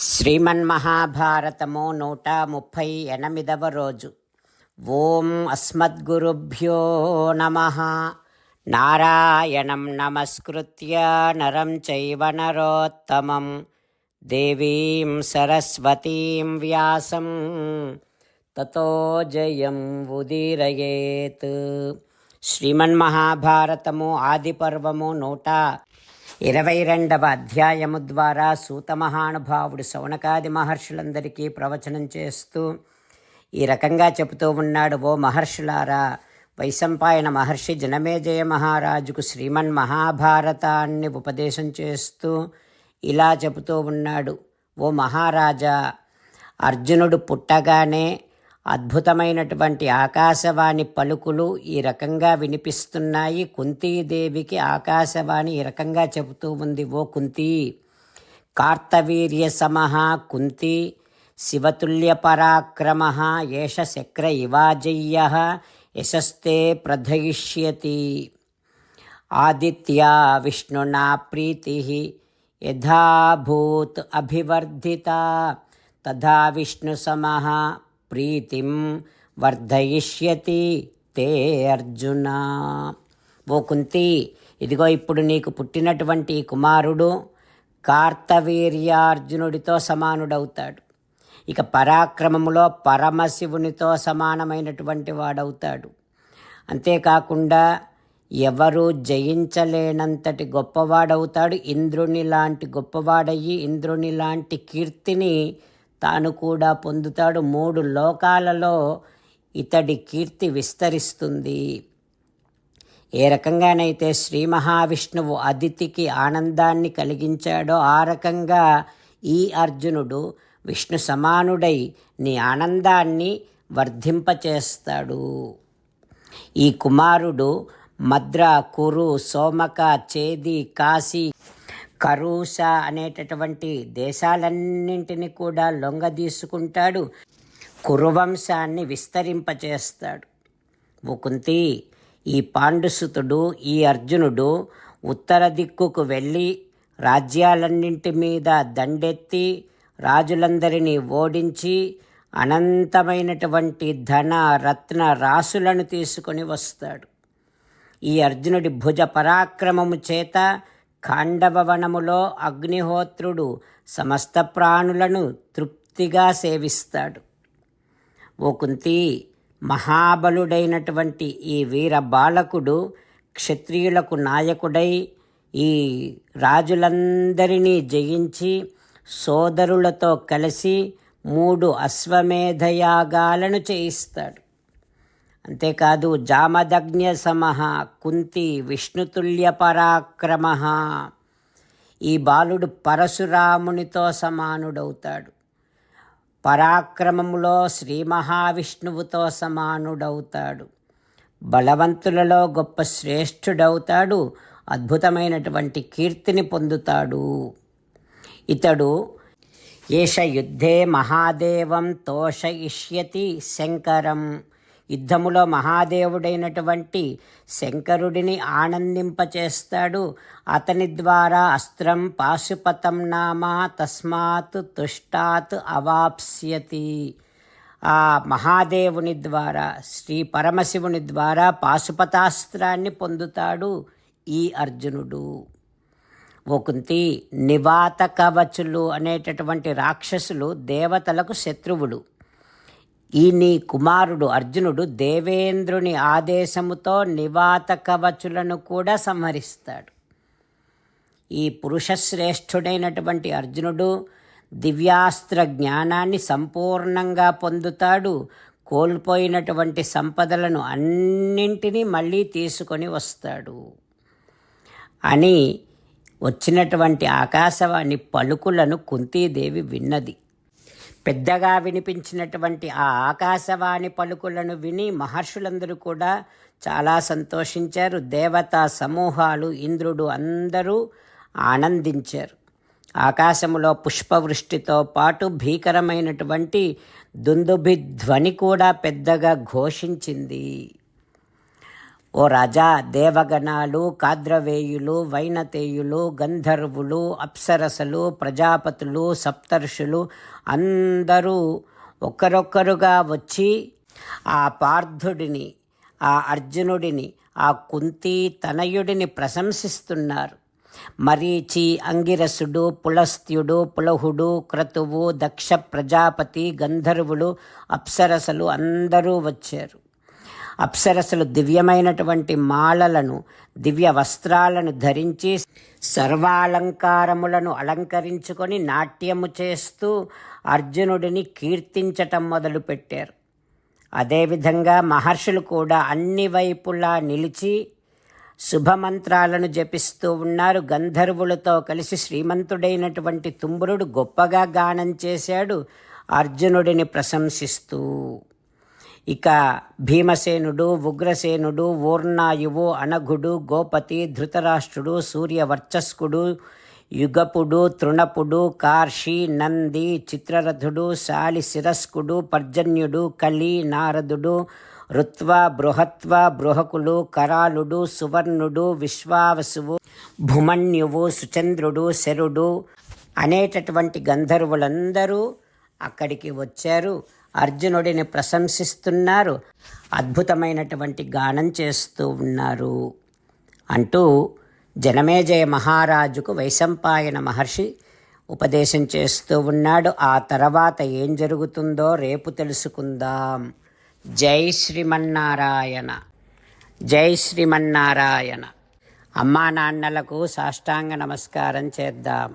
శ్రీమన్మహాభారతము నూట ముప్పై ఎనిమిదవ రోజు. ఓం అస్మద్గురుభ్యో నమ. నారాయణం నమస్కృత్య నరం చైవ నరోత్తమం. దేవీం సరస్వతీం వ్యాసం. తతో జయం ఉదీరయేత్. శ్రీమన్మహాభారతము ఆదిపర్వము నూట ఇరవై రెండవ అధ్యాయము ద్వారా సూత మహానుభావుడు శౌనకాది మహర్షులందరికీ ప్రవచనం చేస్తూ ఈ రకంగా చెబుతూ ఉన్నాడు ఓ మహర్షులారా వైశంపాయన మహర్షి జనమేజయ మహారాజుకు శ్రీమన్ మహాభారతాన్ని ఉపదేశం చేస్తూ ఇలా చెబుతూ ఉన్నాడు ఓ మహారాజా అర్జునుడు పుట్టగానే అద్భుతమైనటువంటి ఆకాశవాణి పలుకులు ఈ రకంగా వినిపిస్తున్నాయి. కుంతీదేవికి ఆకాశవాణి ఈ రకంగా చెబుతూ ఉంది ఓ కుంతి కార్తవీర్య సమః కుంతి శివతుల్య పరాక్రమ ఏష శక్ర ఇవాజయ్య యశస్తే ప్రధయిష్యతి ఆదిత్యా విష్ణునా ప్రీతి యథాభూత్ అభివర్ధిత తథా విష్ణు సమః ప్రీతిం వర్ధయిష్యతి తే అర్జున. ఓ కుంతి ఇదిగో ఇప్పుడు నీకు పుట్టినటువంటి కుమారుడు కార్తవీర్యార్జునుడితో సమానుడవుతాడు. ఇక పరాక్రమములో పరమశివునితో సమానమైనటువంటి వాడవుతాడు. అంతేకాకుండా ఎవరు జయించలేనంతటి గొప్పవాడవుతాడు. ఇంద్రుని లాంటి గొప్పవాడయ్యి ఇంద్రుని లాంటి కీర్తిని తాను కూడా పొందుతాడు. మూడు లోకాలలో ఇతడి కీర్తి విస్తరిస్తుంది. ఏ రకంగానైతే శ్రీ మహావిష్ణువు అదితికి ఆనందాన్ని కలిగించాడో ఆ రకంగా ఈ అర్జునుడు విష్ణు సమానుడై నీ ఆనందాన్ని వర్ధింపచేస్తాడు. ఈ కుమారుడు మద్ర కురు సోమక చేది కాశీ కరూస అనేటటువంటి దేశాలన్నింటినీ కూడా లొంగదీసుకుంటాడు. కురువంశాన్ని విస్తరింపచేస్తాడు. ముకుంతి ఈ పాండుసుతుడు ఈ అర్జునుడు ఉత్తర దిక్కుకు వెళ్ళి రాజ్యాలన్నింటి మీద దండెత్తి రాజులందరినీ ఓడించి అనంతమైనటువంటి ధన రత్న రాసులను తీసుకొని వస్తాడు. ఈ అర్జునుడి భుజ పరాక్రమము చేత ఖాండవవనములో అగ్నిహోత్రుడు సమస్త ప్రాణులను తృప్తిగా సేవిస్తాడు. ఓ కుంతి మహాబలుడైనటువంటి ఈ వీర బాలకుడు క్షత్రియులకు నాయకుడై ఈ రాజులందరినీ జయించి సోదరులతో కలిసి మూడు అశ్వమేధయాగాలను చేయిస్తాడు. అంతేకాదు జామదగ్ఞ సమహ కుంతి విష్ణుతుల్య పరాక్రమ ఈ బాలుడు పరశురామునితో సమానుడవుతాడు. పరాక్రమములో శ్రీ మహావిష్ణువుతో సమానుడవుతాడు. బలవంతులలో గొప్ప శ్రేష్ఠుడవుతాడు. అద్భుతమైనటువంటి కీర్తిని పొందుతాడు. ఇతడు ఏష యుద్ధే మహాదేవం తోషయిష్యతి శంకరం. యుద్ధములో మహాదేవుడైనటువంటి శంకరుడిని ఆనందింపచేస్తాడు. అతని ద్వారా అస్త్రం పాశుపతం నామా తస్మాత్ తుష్టాత్ అవాప్స్యతి. ఆ మహాదేవుని ద్వారా శ్రీ పరమశివుని ద్వారా పాశుపతాస్త్రాన్ని పొందుతాడు ఈ అర్జునుడు. ఒకంతి నివాత కవచులు అనేటటువంటి రాక్షసులు దేవతలకు శత్రువులు. ఈ నీ కుమారుడు అర్జునుడు దేవేంద్రుని ఆదేశముతో నివాత కవచులను కూడా సంహరిస్తాడు. ఈ పురుషశ్రేష్ఠుడైనటువంటి అర్జునుడు దివ్యాస్త్ర జ్ఞానాన్ని సంపూర్ణంగా పొందుతాడు. కోల్పోయినటువంటి సంపదలను అన్నింటినీ మళ్ళీ తీసుకొని వస్తాడు. అని వచ్చినటువంటి ఆకాశవాణి పలుకులను కుంతీదేవి విన్నది. పెద్దగా వినిపించినటువంటి ఆ ఆకాశవాణి పలుకులను విని మహర్షులందరూ కూడా చాలా సంతోషించారు. దేవతా సమూహాలు ఇంద్రుడు అందరూ ఆనందించారు. ఆకాశములో పుష్పవృష్టితో పాటు భీకరమైనటువంటి దుందుభి ధ్వని కూడా పెద్దగా ఘోషించింది. ఓ రాజా దేవగణాలు కాద్రవేయులు వైనతేయులు గంధర్వులు అప్సరసలు ప్రజాపతులు సప్తర్షులు అందరూ ఒకరొక్కరుగా వచ్చి ఆ పార్థుడిని ఆ అర్జునుడిని ఆ కుంతి తనయుడిని ప్రశంసిస్తున్నారు. మరీచి అంగిరసుడు పులస్త్యుడు పులహుడు క్రతువు దక్ష ప్రజాపతి గంధర్వులు అప్సరసలు అందరూ వచ్చారు. అప్సరసలు దివ్యమైనటువంటి మాలలను దివ్య వస్త్రాలను ధరించి సర్వాలంకారములను అలంకరించుకొని నాట్యము చేస్తూ అర్జునుడిని కీర్తించటం మొదలుపెట్టారు అదేవిధంగా మహర్షులు కూడా అన్ని వైపులా నిలిచి శుభమంత్రాలను జపిస్తూ ఉన్నారు. గంధర్వులతో కలిసి శ్రీమంతుడైనటువంటి తుంబురుడు గొప్పగా గానం చేశాడు. అర్జునుడిని ప్రశంసిస్తూ ఇక భీమసేనుడు ఉగ్రసేనుడు ఊర్ణాయువు అనఘుడు గోపతి ధృతరాష్ట్రుడు సూర్యవర్చస్కుడు యుగపుడు తృణపుడు కార్షి నంది చిత్రరథుడు శాలి శిరస్కుడు పర్జన్యుడు కలి నారదుడు రుత్వ బృహత్వ బృహకులు కరాళుడు సువర్ణుడు విశ్వావసువు భుమన్యువు సుచంద్రుడు శరుడు అనేటటువంటి గంధర్వులందరూ అక్కడికి వచ్చారు. అర్జునుడిని ప్రశంసిస్తున్నారు. అద్భుతమైనటువంటి గానం చేస్తూ ఉన్నారు. అంటూ జనమేజయ మహారాజుకు వైశంపాయన మహర్షి ఉపదేశం చేస్తూ ఉన్నాడు. ఆ తర్వాత ఏం జరుగుతుందో రేపు తెలుసుకుందాం. జై శ్రీమన్నారాయణ. జై శ్రీమన్నారాయణ. అమ్మా నాన్నలకు సాష్టాంగ నమస్కారం చేద్దాం.